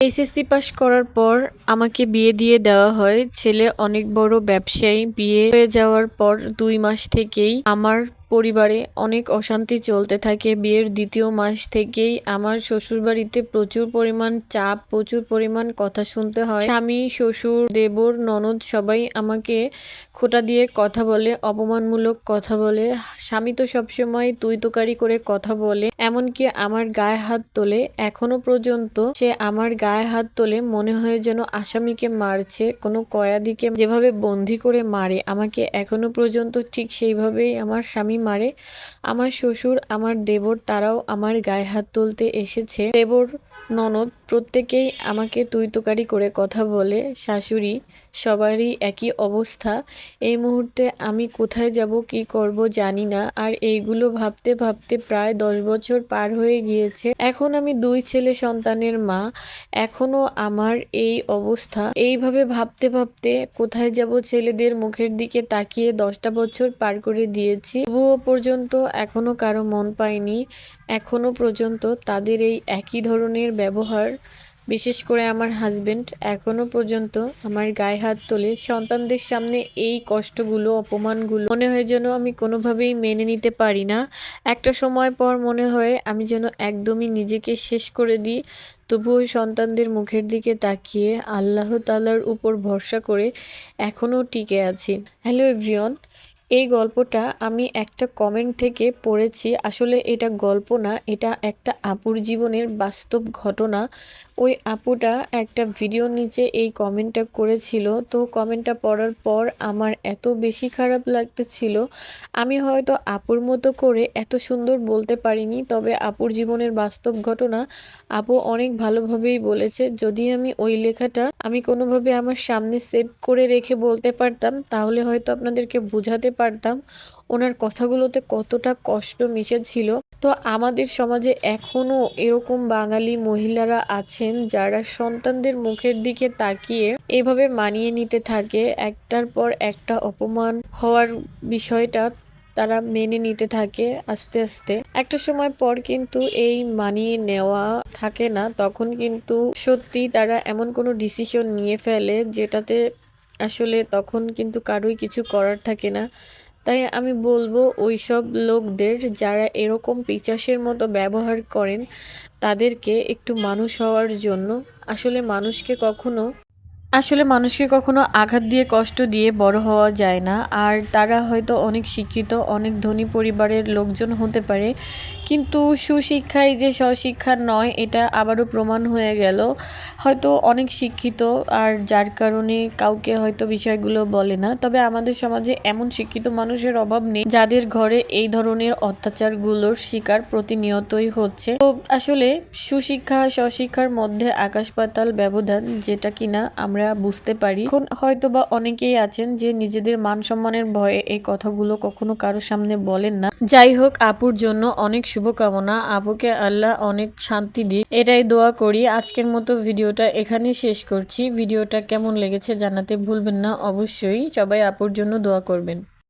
SSC পাশ করার পর আমাকে বিয়ে দিয়ে দেওয়া হয়। ছেলে অনেক বড় ব্যবসায়ী। বিয়ে হয়ে যাওয়ার পর দুই মাস থেকেই আমার পরিবারে অনেক অশান্তি চলতে থাকে। বিয়ের দ্বিতীয় মাস থেকেই আমার শ্বশুরবাড়িতে প্রচুর পরিমাণ চাপ, প্রচুর পরিমাণ কথা শুনতে হয়। স্বামী, শ্বশুর, দেবর, ননদ সবাই আমাকে খোটা দিয়ে কথা বলে, অপমানমূলক কথা বলে। স্বামী তো সবসময় তুই তোকারি করে কথা বলে, এমনকি আমার গায়ে হাত তোলে। এখনও পর্যন্ত সে আমার গায়ে হাত তোলে, মনে হয় যেন আসামিকে মারছে, কোনো কয়াদিকে যেভাবে বন্দি করে মারে। আমাকে এখনও পর্যন্ত ঠিক সেইভাবেই আমার স্বামী মারে। আমার শ্বশুর আমার দেবর তারাও আমার গায়ে হাত তুলতে এসেছে। দেবর ননদ, প্রত্যেকেই আমাকে তুই তোকারি করে কথা বলে, শাশুড়ি, সবারই একই অবস্থা। এই মুহূর্তে আমি কোথায় যাব, কি করব জানি না, আর এইগুলো ভাবতে ভাবতে প্রায় দশ বছর পার হয়ে গিয়েছে। এখন আমি দুই ছেলে সন্তানের মা, এখনও আমার এই অবস্থা। এইভাবে ভাবতে ভাবতে কোথায় যাব ছেলেদের মুখের দিকে তাকিয়ে দশটা বছর পার করে দিয়েছি। তবুও পর্যন্ত এখনও কারও মন পাইনি এখনও পর্যন্ত তাদের এই একই ধরনের ব্যবহার, বিশেষ করে আমার হাজবেন্ড এখনও পর্যন্ত আমার গায়ে হাত তোলে। সন্তানদের সামনে এই কষ্টগুলো, অপমানগুলো মনে হয় যেন আমি কোনোভাবেই মেনে নিতে পারি না। একটা সময় পর মনে হয় আমি যেন একদমই নিজেকে শেষ করে দিই। তবুও সন্তানদের মুখের দিকে তাকিয়ে আল্লাহ তালার উপর ভরসা করে এখনও টিকে আছি। হ্যালো এভরিওন এই গল্পটা আমি একটা কমেন্ট থেকে পড়েছি, আসলে এটা গল্প না, এটা একটা আপুর জীবনের বাস্তব ঘটনা। ওই আপুটা একটা ভিডিও নিচে এই কমেন্টটা করেছিল, তো কমেন্টটা পড়ার পর আমার এত বেশি খারাপ লাগতেছিল, আমি হয়তো আপুর মতো করে এত সুন্দর বলতে পারিনি, তবে আপুর জীবনের বাস্তব ঘটনা আপু অনেক ভালোভাবেই বলেছে। যদি আমি ওই লেখাটা আমি কোনোভাবে আমার সামনে সেভ করে রেখে বলতে পারতাম, তাহলে হয়তো আপনাদেরকে বোঝাতে পারতাম ওনার কথাগুলোতে কতটা কষ্ট মিশেছিল। তো আমাদের সমাজে এখনও এরকম বাঙালি মহিলারা আছেন যারা সন্তানদের মুখের দিকে তাকিয়ে এভাবে মানিয়ে নিতে থাকে। একটার পর একটা অপমান হওয়ার বিষয়টা তারা মেনে নিতে থাকে আস্তে আস্তে। একটা সময় পর কিন্তু এই মানিয়ে নেওয়া থাকে না, তখন কিন্তু সত্যি তারা এমন কোনো ডিসিশন নিয়ে ফেলে যেটাতে আসলে তখন কিন্তু কারোই কিছু করার থাকে না। তাই আমি বলব ওই সব লোকদের যারা এরকম পিচাসের মতো ব্যবহার করেন, তাদেরকে একটু মানুষ হওয়ার জন্য। আসলে মানুষকে কখনো আসলে মানুষকে কখনো আঘাত দিয়ে কষ্ট দিয়ে বড় হওয়া যায় না। আর তারা হয়তো অনেক শিক্ষিত, অনেক ধনী পরিবারের লোকজন হতে পারে। কিন্তু সুশিক্ষাই যে স্বশিক্ষা নয়, এটা আবারও প্রমাণ হয়ে গেল। হয়তো অনেক শিক্ষিত, আর যার কারণে কাউকে হয়তো বিষয়গুলো বলে না। তবে আমাদের সমাজে এমন শিক্ষিত মানুষের অভাব নেই, যাদের ঘরে এই ধরনের অত্যাচারগুলোর শিকার প্রতিনিয়তই হচ্ছে। তো আসলে সুশিক্ষা, স্বশিক্ষার মধ্যে আকাশ পাতাল ব্যবধান, যেটা কিনা আমরা বুঝতে পারি। এখন হয়তো বা অনেকেই আছেন যে নিজেদের মান সম্মানের ভয়ে এই কথাগুলো কখনো কারোর সামনে বলেন না। যাই হোক, আপুর জন্য অনেক শুভকামনা। আপুকে আল্লাহ অনেক শান্তি দিক। এটাই দোয়া করি। আজকের মতো ভিডিওটা এখানে শেষ করছি। ভিডিওটা কেমন লেগেছে জানাতে ভুলবেন না। অবশ্যই সবাই আপুর জন্য দোয়া করবেন।